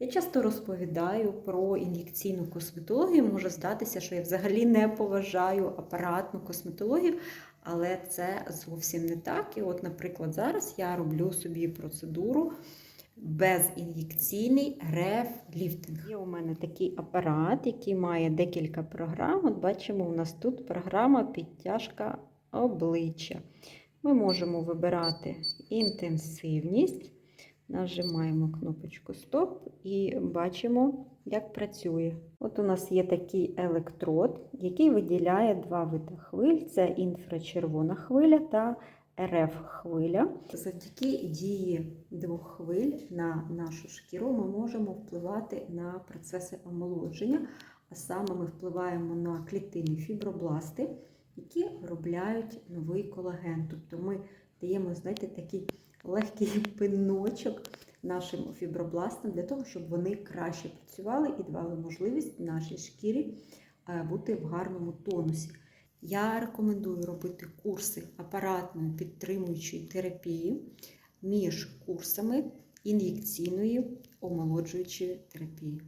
Я часто розповідаю про ін'єкційну косметологію. Може здатися, що я взагалі не поважаю апаратну косметологію, але це зовсім не так. І от, наприклад, зараз я роблю собі процедуру безін'єкційний рефліфтинг. Є у мене такий апарат, який має декілька програм. От бачимо, у нас тут програма підтяжка обличчя. Ми можемо вибирати інтенсивність. Нажимаємо кнопочку Стоп і бачимо, як працює. От у нас є такий електрод, який виділяє два види хвиль: це інфрачервона хвиля та РФ хвиля. Завдяки дії двох хвиль на нашу шкіру ми можемо впливати на процеси омолодження, а саме ми впливаємо на клітинні фібробласти, які виробляють новий колаген. Тобто ми даємо, знаєте, такий легкий пиночок нашим фібробластам для того, щоб вони краще працювали і давали можливість нашій шкірі е, бути в гарному тонусі. Я рекомендую робити курси апаратної підтримуючої терапії між курсами ін'єкційної омолоджуючої терапії.